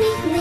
with me.